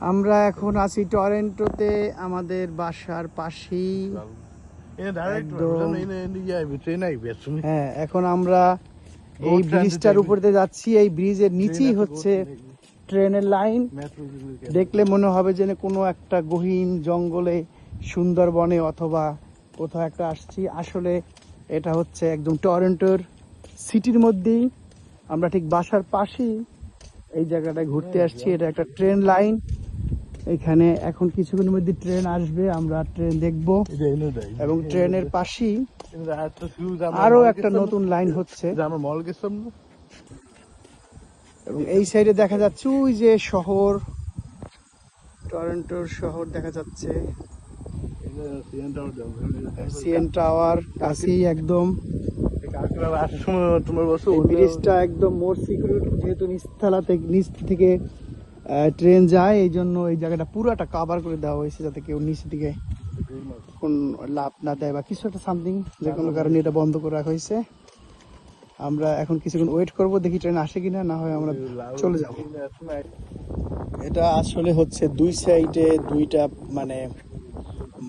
আমরা এখন আছি টরেন্টোতে আমাদের বাসার পাশেই. হ্যাঁ এখন আমরা এই ব্রিজটার উপর যাচ্ছি এই ব্রিজের নিচেই হচ্ছে ট্রেনের লাইন দেখলে মনে হবে যেন কোনো একটা গহীন জঙ্গলে সুন্দরবনে অথবা কোথাও একটা আসছি। আসলে এটা হচ্ছে একদম টরেন্টোর সিটির মধ্যেই। আমরা ঠিক বাসার পাশেই এই জায়গাটায় ঘুরতে আসছি এটা একটা ট্রেন লাইন এখানে এখন কিছুক্ষণের মধ্যে ট্রেন আসবে আমরা ট্রেন দেখব। এবং ট্রেনের পাশেই আরও একটা নতুন লাইন হচ্ছে। এবং এই সাইডে দেখা যাচ্ছে ওই যে শহর টরন্টোর শহর দেখা যাচ্ছে। সিএন টাওয়ার কাছেই একদম। ব্রিজটা একদম মোর সিকিউরিটি যেহেতু নিচতলা থেকে নিচ থেকে ট্রেন যায়, এই জন্য এই জায়গাটা পুরাটা কাভার করে দেওয়া হয়েছে যাতে কেউ নিচ দিকে কোন লাভ না দেয় বা কিছু একটা সামথিং যে কোনো কারণে এটা বন্ধ করে রাখা হয়েছে। আমরা এখন কিছুক্ষণ ওয়েট করব, দেখি ট্রেন আসে কিনা, না হয় আমরা চলে যাব। এটা আসলে হচ্ছে দুই সাইডে দুইটা মানে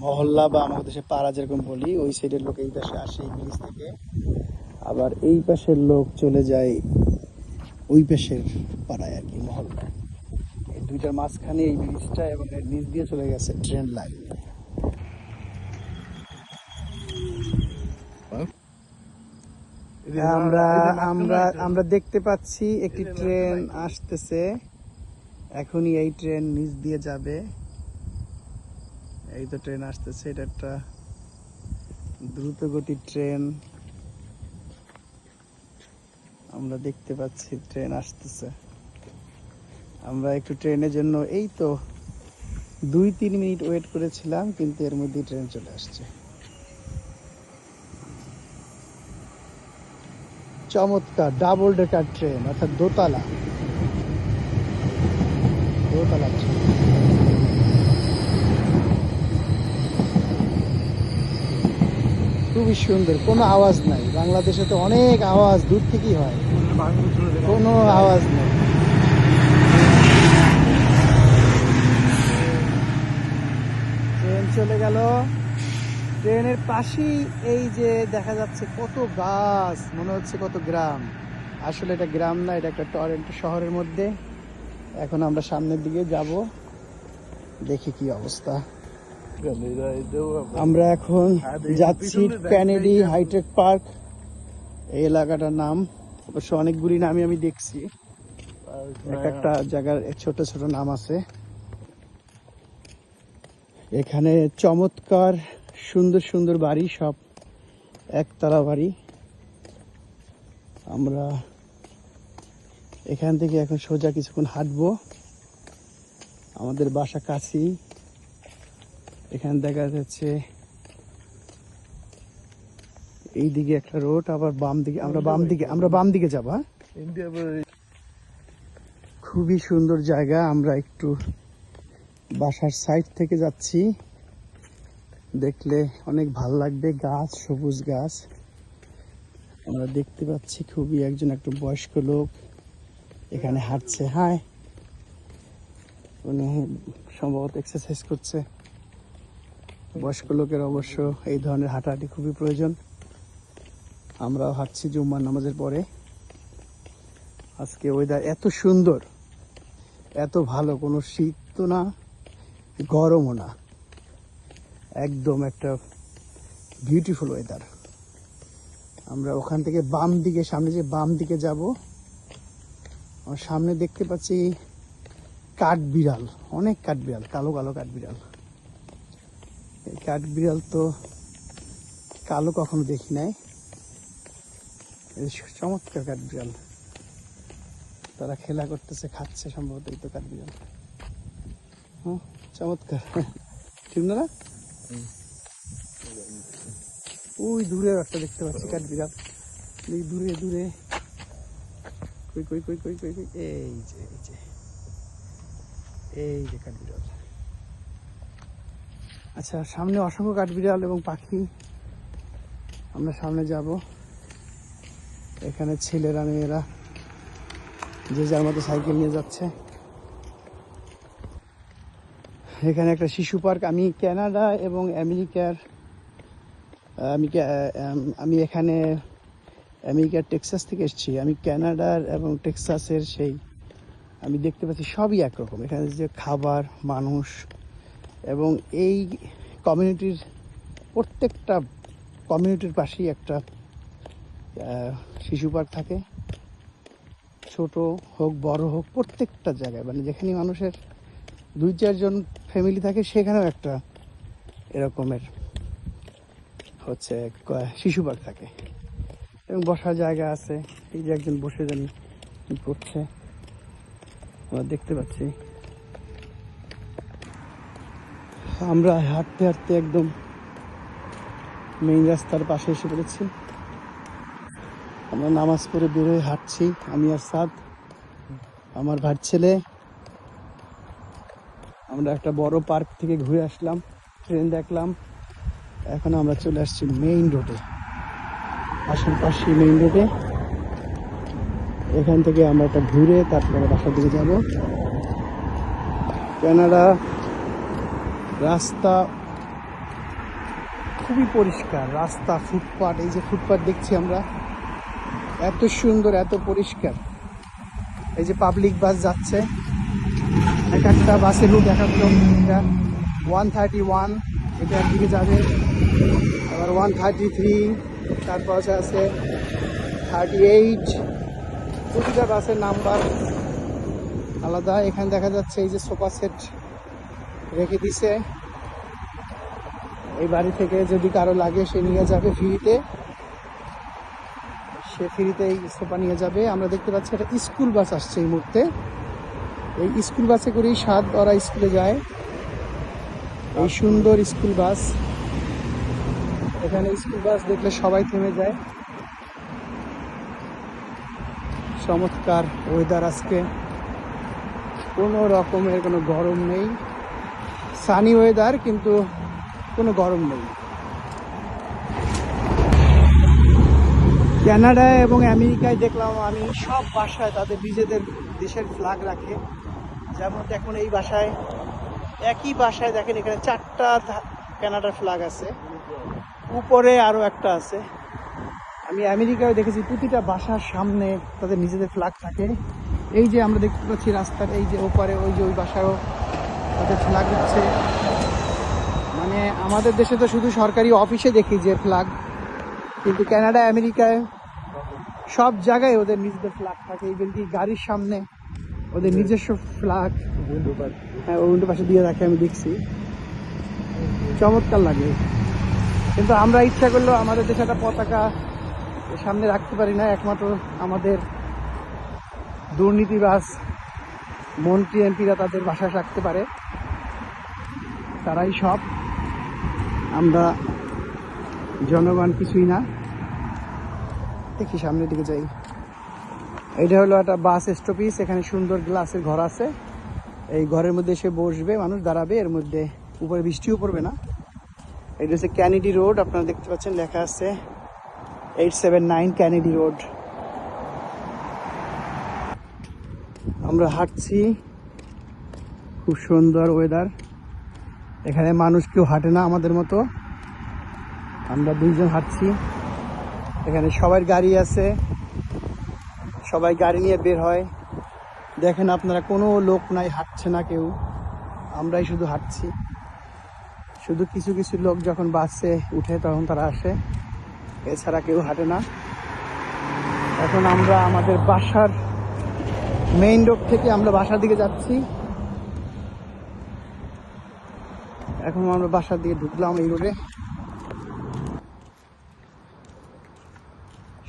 মহল্লা বা আমাদের দেশে পাড়া যেরকম বলি, ওই সাইডের লোক এই পাশে আসে এই ব্রিজ থেকে। আবার এই পাশের লোক চলে যায় ওই পাশের পাড়ায় আর কি, মহল্লায়। দুইটার মাঝখানে এই ব্রিজটা এবং এর নিচ দিয়ে চলে গেছে ট্রেন লাইন। আমরা আমরা আমরা দেখতে পাচ্ছি একটি ট্রেন আসতেছে। এখনই এই ট্রেন নিচ দিয়ে যাবে। এই তো ট্রেন আসতেছে এটা একটা দ্রুত গতির ট্রেন। আমরা দেখতে পাচ্ছি ট্রেন আসতেছে। আমরা একটু ট্রেনের জন্য, এই তো দুই, তিন মিনিট ওয়েট করেছিলাম, কিন্তু এর মধ্যেই ট্রেন চলে আসছে। চমৎকার ডাবল ডেকার ট্রেন অর্থাৎ দোতলা। দোতলা ট্রেন খুবই সুন্দর, কোনো আওয়াজ নাই। বাংলাদেশে তো অনেক আওয়াজ দূর থেকেই হয়। কোনো আওয়াজ নেই ট্রেন চলে গেল। ট্রেনের পাশেই এই যে দেখা যাচ্ছে কত গাছ, মনে হচ্ছে কত গ্রাম। আসলে এটা গ্রাম না, এটা একটা টরেন্টো শহরের মধ্যে। এখন আমরা সামনের দিকে যাব, দেখি কি অবস্থা। আমরা এখন যাচ্ছি ক্যানেডি হাইটেক পার্ক এই এলাকাটার নাম, অবশ্য অনেকগুলি নামই আমি দেখছি। এক একটা জায়গার ছোট ছোট নাম আছে। এখানে চমৎকার সুন্দর সুন্দর বাড়ি সব একতলা বাড়ি। আমরা এখান থেকে এখন সোজা কিছুক্ষণ হাঁটবো। আমাদের বাসা কাছেই। এখানে দেখা যাচ্ছে এই দিকে একটা রোড আবার বাম দিকে আমরা বাম দিকে আমরা বাম দিকে যাব হ্যাঁ? খুবই সুন্দর জায়গা আমরা একটু বাসার সাইড থেকে যাচ্ছি। দেখলে অনেক ভালো লাগবে, গাছ, সবুজ গাছ। আমরা দেখতে পাচ্ছি খুবই একজন একটু বয়স্ক লোক এখানে হাঁটছে। হাই। উনি সম্ভবত এক্সারসাইজ করছে। বয়স্ক লোকের অবশ্য এই ধরনের হাঁটাহাঁটি খুবই প্রয়োজন। আমরাও হাঁটছি জুম্মার নামাজের পরে। আজকে ওয়েদার এত সুন্দর, এত ভালো, কোনো শীত তো না। গরমও না। একদম একটা বিউটিফুল ওয়েদার আমরা ওখান থেকে বাম দিকে, সামনে যে বাম দিকে যাব আমার সামনে দেখতে পাচ্ছি কাঠ বিড়াল অনেক কাঠ বিড়াল কালো কালো কাঠ বিড়াল এই কাঠ বিড়াল তো কালো কখনো দেখি নাই। চমৎকার কাঠ বিড়াল তারা খেলা করতেছে, খাচ্ছে, সম্ভবত এই তো কাঠবিড়াল। চমৎকার। ঠিক না? ওই দূরে একটা দেখতে পাচ্ছি কাঠবিড়াল এই দূরে দূরে। কই কই কই কই কই এই যে এই যে। এই যে কাঠবিড়াল আচ্ছা সামনে অসংখ্য কাঠবিড়াল এবং পাখি। আমরা সামনে যাব। এখানে ছেলেরা, মেয়েরা যে যার মতো সাইকেল নিয়ে যাচ্ছে। এখানে একটা শিশু পার্ক, আমি কানাডা এবং আমেরিকার আমি আমি এখানে আমেরিকার টেক্সাস থেকে এসেছি। আমি কানাডার এবং টেক্সাসের সেই, আমি দেখতে পাচ্ছি সবই একরকম। এখানে যে খাবার, মানুষ এবং এই কমিউনিটির প্রত্যেকটা কমিউনিটির পাশেই একটা শিশু পার্ক থাকে। ছোট হোক, বড় হোক, প্রত্যেকটা জায়গায় মানে যেখানে মানুষের দুই চারজন ফ্যামিলি থাকে, সেখানেও একটা এরকমের হচ্ছে শিশু পার্ক থাকে। এবং বসার জায়গা আছে। এই যে একজন বসে জানি কি করছে। দেখতে পাচ্ছি। আমরা হাঁটতে হাঁটতে একদম মেইন রাস্তার পাশে এসে পড়েছি। আমরা নামাজ পড়ে বেরোয় হাঁটছি। আমি আর সাদ, আমার ভাই ছেলে আমরা একটা বড় পার্ক থেকে ঘুরে আসলাম, ট্রেন দেখলাম। এখন আমরা চলে আসছি মেইন রোডে আশেপাশে মেইন রোডে এখান থেকে আমরা একটা ঘুরে তারপরে বাসার দিকে যাব। কানাডা রাস্তা খুবই পরিষ্কার, রাস্তা ফুটপাথ এই যে ফুটপাথ দেখছি আমরা, এত সুন্দর, এত পরিষ্কার। এই যে পাবলিক বাস যাচ্ছে। এক একটা বাসের রুট এক এক কিলোমিটার ওয়ান থার্টি ওয়ান এটার দিকে যাবে। আবার ওয়ান থার্টি থ্রি তারপর আছে থার্টি এইট প্রতিটা বাসের নাম্বার আলাদা। এখানে দেখা যাচ্ছে এই যে সোফা সেট রেখে দিছে। এই বাড়ি থেকে যদি কারও লাগে, সে নিয়ে যাবে ফ্রিতে। সে ফ্রিতে এই সোফা নিয়ে যাবে। আমরা দেখতে পাচ্ছি একটা স্কুল বাস আসছে এই মুহূর্তে। এই স্কুল বাসে করেই সাত ওরা স্কুলে যায়। এই সুন্দর স্কুল বাস। এখানে স্কুল বাস দেখলে সবাই থেমে যায়। চমৎকার ওয়েদার আজকে। কোনো রকমের কোনো গরম নেই। সানি ওয়েদার কিন্তু কোনো গরম নেই। কানাডায় এবং আমেরিকায় দেখলাম আমি, সব বাসায় তাদের নিজেদের দেশের ফ্ল্যাগ রাখে। যেমন দেখুন এই বাসায়, একই বাসায় দেখেন এখানে চারটা কানাডার ফ্ল্যাগ আছে। উপরে আরও একটা আছে। আমি আমেরিকায় দেখেছি প্রতিটা বাসার সামনে তাদের নিজেদের ফ্ল্যাগ থাকে। এই যে আমরা দেখতে পাচ্ছি রাস্তার এই যে ওপারে, ওই যে ওই বাসায়ও তাদের ফ্ল্যাগ হচ্ছে মানে আমাদের দেশে তো শুধু সরকারি অফিসে দেখি যে ফ্ল্যাগ কিন্তু কানাডা আমেরিকায় সব জায়গায় ওদের নিজেদের ফ্ল্যাগ থাকে। এই কি গাড়ির সামনে। ওদের নিজস্ব ফ্ল্যাগ হ্যাঁ উল্টো পাশে দিয়ে রাখে, আমি দেখছি। চমৎকার লাগে। কিন্তু আমরা ইচ্ছা করলেও আমাদের দেশে একটা পতাকা সামনে রাখতে পারি না, একমাত্র আমাদের দুর্নীতিবাস মন্ত্রী, এমপিরা তাদের বাসায় রাখতে পারে। তারাই সব। আমরা জনগণ কিছুই না। দেখি সামনের দিকে যাই। এটা হলো একটা বাস স্টপিস এখানে সুন্দর গ্লাসের ঘর আছে। এই ঘরের মধ্যে সে বসবে, মানুষ দাঁড়াবে, এর মধ্যে উপরে বৃষ্টিও পড়বে না। এটা হচ্ছে ক্যানেডি রোড আপনারা দেখতে পাচ্ছেন, লেখা আছে eight seven nine Kennedy road আমরা হাঁটছি, খুব সুন্দর ওয়েদার এখানে মানুষ কেউ হাঁটে না আমাদের মতো। আমরা দুইজন হাঁটছি। এখানে সবার গাড়ি আছে। সবাই গাড়ি নিয়ে বের হয়। দেখেন আপনারা, কোনো লোক নাই, হাঁটছে না কেউ। আমরাই শুধু হাঁটছি। শুধু কিছু কিছু লোক যখন বাসে উঠে তখন তারা আসে। এছাড়া কেউ হাঁটে না। এখন আমরা আমাদের বাসার মেইন রোড থেকে আমরা বাসার দিকে যাচ্ছি। এখন আমরা বাসার দিকে ঢুকলাম এই রোডে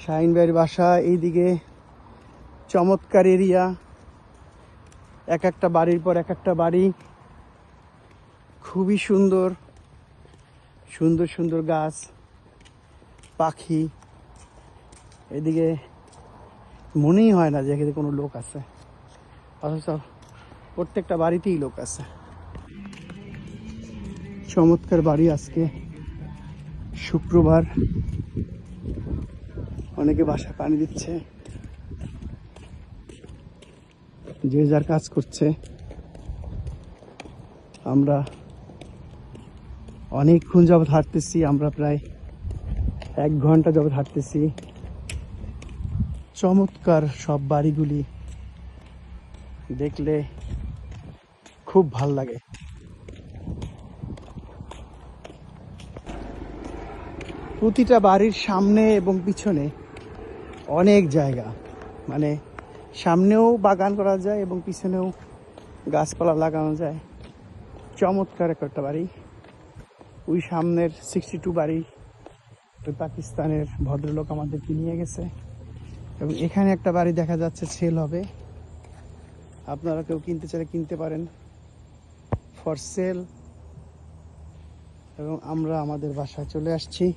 শাহিন বাসা এইদিকে। চমৎকার এরিয়া। এক একটা বাড়ির পর এক একটা বাড়ি। খুবই সুন্দর। সুন্দর সুন্দর গাছ, পাখি। এদিকে মনেই হয় না যে এখানে কোনো লোক আছে। অথচ প্রত্যেকটা বাড়িতেই লোক আছে। চমৎকার বাড়ি আজকে। শুক্রবার। অনেকে বাসা পানি দিচ্ছে। যে যার কাজ করছে, আমরা অনেকক্ষণ যাবৎ হাঁটতেছি, আমরা প্রায় এক ঘণ্টা যাবৎ হাঁটতেছি। চমৎকার সব বাড়িগুলি দেখলে খুব ভালো লাগে। প্রতিটা বাড়ির সামনে এবং পিছনে অনেক জায়গা মানে সামনেও বাগান করা যায় এবং পিছনেও গাছপালা লাগানো যায়। চমৎকার একটা বাড়ি। ওই সামনের সিক্সটি টু বাড়ি ওই পাকিস্তানের ভদ্রলোক আমাদেরকে নিয়ে গেছে। এবং এখানে একটা বাড়ি দেখা যাচ্ছে সেল হবে। আপনারা কেউ কিনতে চাইলে কিনতে পারেন। ফর সেল এবং আমরা আমাদের বাসায় চলে আসছি।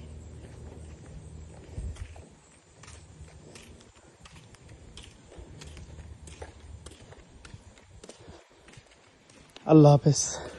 اللہ حافظ۔